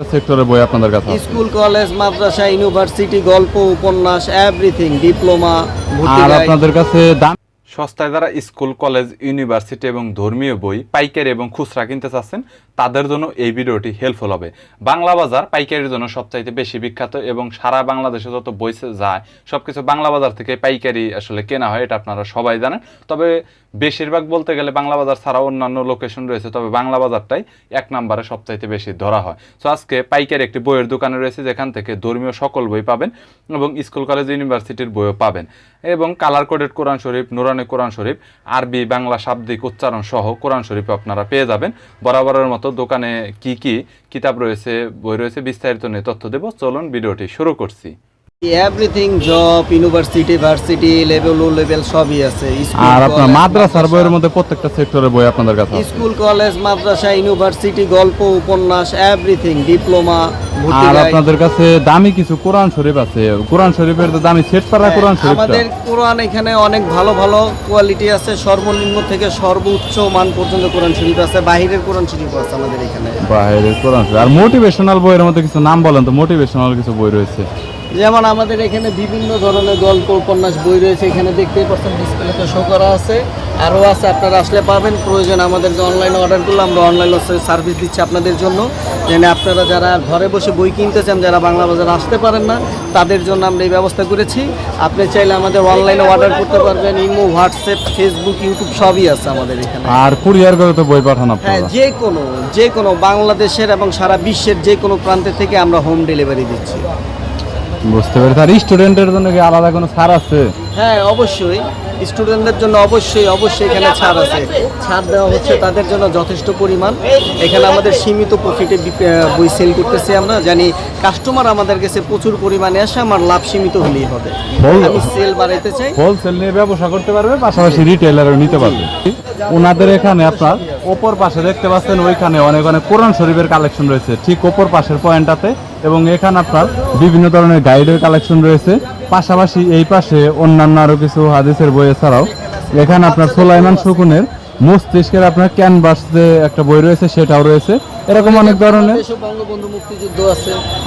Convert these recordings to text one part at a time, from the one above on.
সেক্টরের বই আপনাদের কাছে স্কুল কলেজ মাদ্রাসা ইউনিভার্সিটি গল্প উপন্যাস এভরিথিং ডিপ্লোমা আর আপনাদের কাছে সস্তায় যারা স্কুল, কলেজ, ইউনিভার্সিটি এবং ধর্মীয় বই, পাইকারি এবং খুচরা কিনতে চাচ্ছেন, তাদের জন্য এই ভিডিওটি হেল্পফুল হবে। বাংলা বাজার পাইকারির জন্য সবচাইতে বেশি বিখ্যাত এবং সারা বাংলাদেশে যত বই যায়, সবকিছু বাংলা বাজার থেকে পাইকারি আসলে কেনা হয়, এটা আপনারা সবাই জানেন। তবে বেশিরভাগ বলতে গেলে বাংলা বাজার ছাড়া অন্যান্য লোকেশন রয়েছে, তবে বাংলা বাজারটাই এক নম্বরে সবচাইতে বেশি ধরা হয়। তো আজকে পাইকারি একটি বইয়ের দোকানে রয়েছে, যেখান থেকে ধর্মীয় সকল বই পাবেন এবং স্কুল, কলেজ, ইউনিভার্সিটির বইও পাবেন। এবং কালার কোডেড কোরআন শরীফ নুরানি কোরআন শরীফ, আরবি, বাংলা শাব্দিক উচ্চারণ সহ কোরআন শরীফ আপনারা পেয়ে যাবেন। বরাবরের মতো দোকানে কি কি কিতাব রয়েছে, বই রয়েছে, বিস্তারিত নিয়ে তথ্য দেব। চলুন ভিডিওটি শুরু করছি। Everything job university varsity level O level সবই আছে। আর আপনার মাদ্রাসার বইয়ের মধ্যে প্রত্যেকটা সেক্টরের বই আপনাদের কাছে স্কুল কলেজ মাদ্রাসা ইউনিভার্সিটি গল্প উপন্যাস এভরিথিং ডিপ্লোমা আর আপনাদের কাছে দামি কিছু কোরআন শরীফ আছে। কোরআন শরীফের তো দামি সেট পারা কোরআন শরীফটা। আমাদের কোরআন এখানে অনেক ভালো ভালো কোয়ালিটি আছে। সর্বনিম্ন থেকে সর্বোচ্চ মান পর্যন্ত কোরআন শরীফ আছে। বাহিরের কোরআন শরীফ আছে আমাদের এখানে। বাইরের কোরআন শরীফ। আর মোটিভেশনাল বইয়ের মধ্যে কিছু নাম বলেন তো মোটিভেশনাল কিছু বই রয়েছে। যেমন আমাদের এখানে বিভিন্ন ধরনের গল্প উপন্যাস বই রয়েছে এখানে দেখতেই পাচ্ছেন ডিসপ্লেতে শো করা আছে। আরও আছে আপনারা আসলে পাবেন। প্রয়োজন আমাদের যে অনলাইনে অর্ডার করলে আমরা অনলাইন সার্ভিস দিচ্ছি আপনাদের জন্য। যেন আপনারা যারা ঘরে বসে বই কিনতে চান যারা বাংলা বাজারে আসতে পারেন না তাদের জন্য আমরা এই ব্যবস্থা করেছি। আপনি চাইলে আমাদের অনলাইনে অর্ডার করতে পারবেন ইমো হোয়াটসঅ্যাপ ফেসবুক ইউটিউব সবই আছে আমাদের এখানে। আর কুরিয়ার করে তো বই পাঠান হ্যাঁ যে কোনো যে কোনো বাংলাদেশের এবং সারা বিশ্বের যে কোনো প্রান্তে থেকে আমরা হোম ডেলিভারি দিচ্ছি। বুঝতে পেরেছি। আর স্টুডেন্টের জন্য কি আলাদা কোনো ছাড় আছে? হ্যাঁ অবশ্যই। স্টুডেন্টদের জন্য অবশ্যই অবশ্যই এখানে ছাড় আছে। ছাড় দেওয়া হচ্ছে তাদের জন্য যথেষ্ট পরিমাণ। এখানে আমাদের সীমিত প্রফিটে বই সেল করতেছি আমরা। জানি কাস্টমার আমাদের কাছে প্রচুর পরিমাণে আসে আমার লাভ সীমিত হলেই হবে। আমি সেল বাড়াইতে চাই। হোলসেল নিয়ে ব্যবসা করতে পারবে পাশাপাশি রিটেলারও নিতে পারবে। ওনাদের এখানে আপনার ওপর পাশে দেখতে পাচ্ছেন ওইখানে অনেক অনেক কোরআন শরীফের কালেকশন রয়েছে। ঠিক ওপর পাশের পয়েন্টটাতে এবং এখানে আপনার বিভিন্ন ধরনের গাইডের কালেকশন রয়েছে। পাশাপাশি এই পাশে অন্যান্য আরও কিছু হাদিসের বই এছাড়াও। এখানে আপনার সোলাইমান শকুনের মস্তিষ্কের আপনার ক্যানভাস যে একটা বই রয়েছে সেটাও রয়েছে। এরকম অনেক ধরনের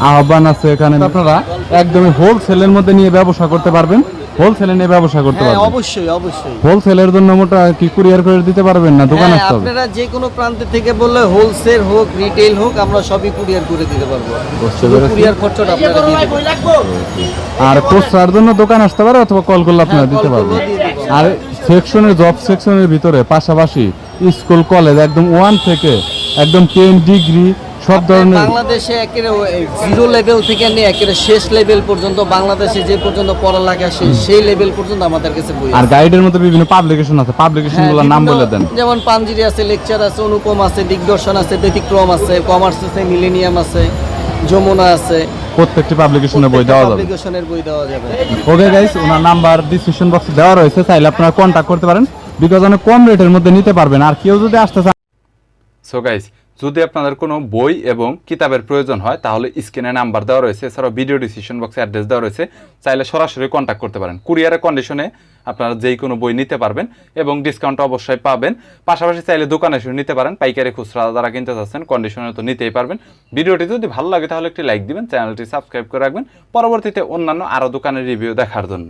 আহ্বান আছে এখানে। আপনারা একদমই হোলসেলের মধ্যে নিয়ে ব্যবসা করতে পারবেন। হোলসেলে নিয়ে ব্যবসা করতে হ্যাঁ পারবেন অবশ্যই অবশ্যই। হোলসেলের জন্য মোটা কি কুরিয়ার করে দিতে পারবেন না? দোকান হ্যাঁ আসতে হবে। আপনারা যে কোনো প্রান্ত থেকে বললে হোলসেল হোক রিটেল হোক আমরা সবই কুরিয়ার করে দিতে পারব। বুঝতে পেরেছি। কুরিয়ার খরচাটা আপনারা দিয়ে দেবেন। আর খুচরার জন্য দোকান আসতে পারে অথবা কল করলে আপনারা হ্যাঁ, দিতে call পারবেন। করলেও দিয়ে দেবো। আর সেকশনের জব সেকশনের ভিতরে পাশাপাশি স্কুল কলেজ একদম ওয়ান থেকে একদম টেন ডিগ্রি সব ধরনের বাংলাদেশে একেবারে জিরো লেভেল থেকে নিয়ে একেবারে শেষ লেভেল পর্যন্ত বাংলাদেশে যে পর্যন্ত পড়ালেখা শেষ সেই লেভেল পর্যন্ত আমাদের কাছে বই আর গাইডের মধ্যে বিভিন্ন পাবলিকেশন আছে। পাবলিকেশন হ্যাঁ, নাম বলে দেন। যেমন পাঞ্জিরি আছে লেকচার আছে অনুপম আছে দিগদর্শন আছে ব্যতিক্রম আছে কমার্স আছে মিলেনিয়াম আছে যমুনা আছে। প্রত্যেকটি পাবলিকেশনের বই দেওয়া যাবে। পাবলিকেশনের বই দেওয়া যাবে। ওকে গাইস ওনার নাম্বার ডিসক্রিপশন বক্সে দেওয়া রয়েছে। চাইলে আপনারা কন্ট্যাক্ট করতে পারেন। বিকজ অনেক কম রেটের মধ্যে নিতে পারবেন। আর কেউ যদি আসতে চান সো গাইস যদি আপনাদের কোনো বই এবং কিতাবের প্রয়োজন হয়, তাহলে স্ক্রিনে নাম্বার দেওয়া রয়েছে। এছাড়াও ভিডিও ডিসিশন বক্সে অ্যাড্রেস দেওয়া রয়েছে। চাইলে সরাসরি কন্ট্যাক্ট করতে পারেন। কুরিয়ারের কন্ডিশনে আপনারা যেই কোনো বই নিতে পারবেন এবং ডিসকাউন্ট অবশ্যই পাবেন। পাশাপাশি চাইলে দোকানে এসে নিতে পারেন। পাইকারি খুচরা যারা কিনতে চাচ্ছেন কন্ডিশনে তো নিতেই পারবেন। ভিডিওটি যদি ভালো লাগে, তাহলে একটি লাইক দিবেন। চ্যানেলটি সাবস্ক্রাইব করে রাখবেন। পরবর্তীতে অন্যান্য আরও দোকানের রিভিউ দেখার জন্য।